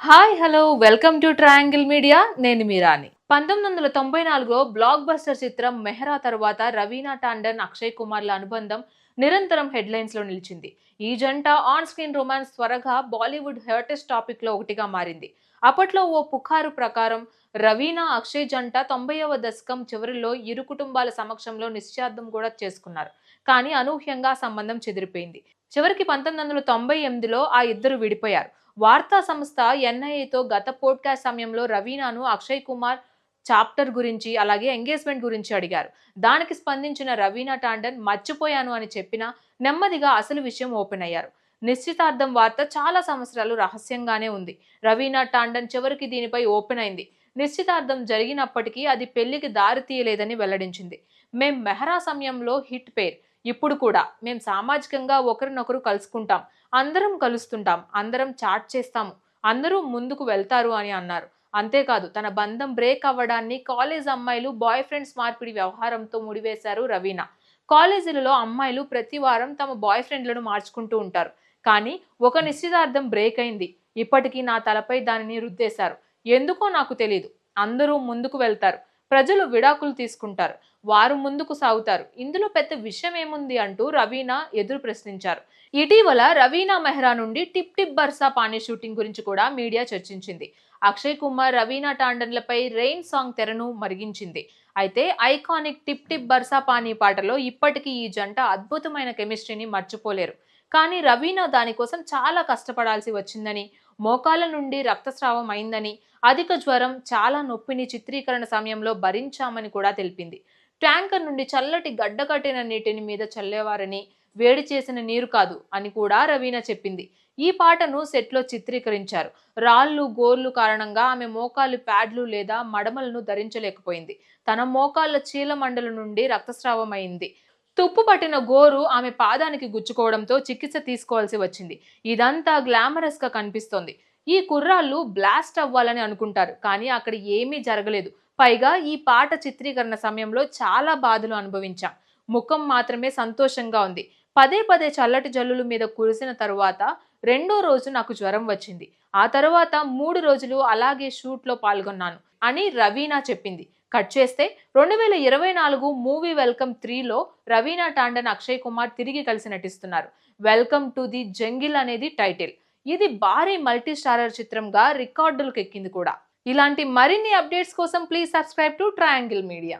Hi hello welcome to Triangle Media. నేను మీరాని పంతొమ్మిది వందల తొంభై నాలుగులో బ్లాక్ బస్టర్ చిత్రం మెహ్రా తర్వాత రవీనా టాండన్ అక్షయ్ కుమార్ల అనుబంధం నిరంతరం హెడ్లైన్స్లో నిలిచింది. ఈ జంట ఆన్ స్క్రీన్ రొమాన్స్ త్వరగా బాలీవుడ్ హాటెస్ట్ టాపిక్లో ఒకటిగా మారింది. అప్పట్లో ఓ పుకారు ప్రకారం రవీనా అక్షయ్ జంట తొంభైవ దశకం చివరిలో ఇరు కుటుంబాల సమక్షంలో నిశ్చార్థం కూడా చేసుకున్నారు. కానీ అనూహ్యంగా సంబంధం చెదిరిపోయింది. చివరికి పంతొమ్మిది వందల తొంభై ఎనిమిదిలో ఆ ఇద్దరు విడిపోయారు. వార్తా సంస్థ ఎన్ఐఏతో గత పోడ్కాస్ట్ సమయంలో రవీనాను అక్షయ్ కుమార్ చాప్టర్ గురించి అలాగే ఎంగేజ్మెంట్ గురించి అడిగారు. దానికి స్పందించిన రవీనా టాండన్ మర్చిపోయాను అని చెప్పినా నెమ్మదిగా అసలు విషయం ఓపెన్ అయ్యారు. నిశ్చితార్థం వార్త చాలా సంవత్సరాలు రహస్యంగానే ఉంది. రవీనా టాండన్ చివరికి దీనిపై ఓపెన్ అయింది. నిశ్చితార్థం జరిగినప్పటికీ అది పెళ్ళికి దారి తీయలేదని వెల్లడించింది. మేం మెహరా సమయంలో హిట్ పేర్ ఇప్పుడు కూడా మేము సామాజికంగా ఒకరినొకరు కలుసుకుంటాం. అందరం కలుస్తుంటాం. అందరం చాట్ చేస్తాము. అందరూ ముందుకు వెళ్తారు అని అన్నారు. అంతేకాదు తన బంధం బ్రేక్ అవ్వడాన్ని కాలేజ్ అమ్మాయిలు బాయ్ ఫ్రెండ్స్ మార్పిడి వ్యవహారంతో ముడివేశారు రవీనా. కాలేజీలలో అమ్మాయిలు ప్రతి వారం తమ బాయ్ ఫ్రెండ్లను మార్చుకుంటూ ఉంటారు. కానీ ఒక నిశ్చితార్థం బ్రేక్ అయింది. ఇప్పటికీ నా తలపై దానిని రుద్దేశారు. ఎందుకో నాకు తెలియదు అందరూ ముందుకు వెళ్తారు. ప్రజలు విడాకులు తీసుకుంటారు. వారు ముందుకు సాగుతారు. ఇందులో పెద్ద విషయం ఏముంది అంటూ రవీనా ఎదురు ప్రశ్నించారు. ఇటీవల రవీనా మెహ్రా నుండి టిప్ టిప్ బర్సా పానీ షూటింగ్ గురించి కూడా మీడియా చర్చించింది. అక్షయ్ కుమార్ రవీనా టాండన్లపై రెయిన్ సాంగ్ తెరను మరిగించింది. అయితే ఐకానిక్ టిప్ టిప్ బర్సా పానీ పాటలో ఇప్పటికీ ఈ జంట అద్భుతమైన కెమిస్ట్రీని మర్చిపోలేరు. కానీ రవీనా దానికోసం చాలా కష్టపడాల్సి వచ్చిందని మోకాల నుండి రక్తస్రావం అయిందని అధిక జ్వరం చాలా నొప్పిని చిత్రీకరణ సమయంలో భరించామని కూడా తెలిపింది. ట్యాంకర్ నుండి చల్లటి గడ్డకట్టిన నీటిని మీద చల్లేవారని వేడి చేసిన నీరు కాదు అని కూడా రవీనా చెప్పింది. ఈ పాటను సెట్లో చిత్రీకరించారు. రాళ్ళు గోర్లు కారణంగా ఆమె మోకాలు ప్యాడ్లు లేదా మడమలను ధరించలేకపోయింది. తన మోకాళ్ళ చీలమండల నుండి రక్తస్రావం అయింది. తుప్పు పట్టిన గోరు ఆమె పాదానికి గుచ్చుకోవడంతో చికిత్స తీసుకోవాల్సి వచ్చింది. ఇదంతా గ్లామరస్గా కనిపిస్తోంది. ఈ కుర్రాళ్ళు బ్లాస్ట్ అవ్వాలని అనుకుంటారు కానీ అక్కడ ఏమీ జరగలేదు. పైగా ఈ పాట చిత్రీకరణ సమయంలో చాలా బాధలు అనుభవించాం. ముఖం మాత్రమే సంతోషంగా ఉంది. పదే పదే చల్లటి జల్లుల మీద కురిసిన తరువాత రెండో రోజు నాకు జ్వరం వచ్చింది. ఆ తర్వాత మూడు రోజులు అలాగే షూట్లో పాల్గొన్నాను అని రవీనా చెప్పింది. కట్ చేస్తే రెండు వేల ఇరవై నాలుగు మూవీ వెల్కమ్ త్రీలో రవీనా టాండన్ అక్షయ్ కుమార్ తిరిగి కలిసి నటిస్తున్నారు. వెల్కమ్ టు ది జంగిల్ అనేది టైటిల్. ఇది భారీ మల్టీ స్టారర్ చిత్రంగా రికార్డులకు ఎక్కింది కూడా. ఇలాంటి మరిన్ని అప్డేట్స్ కోసం please subscribe to Triangle Media.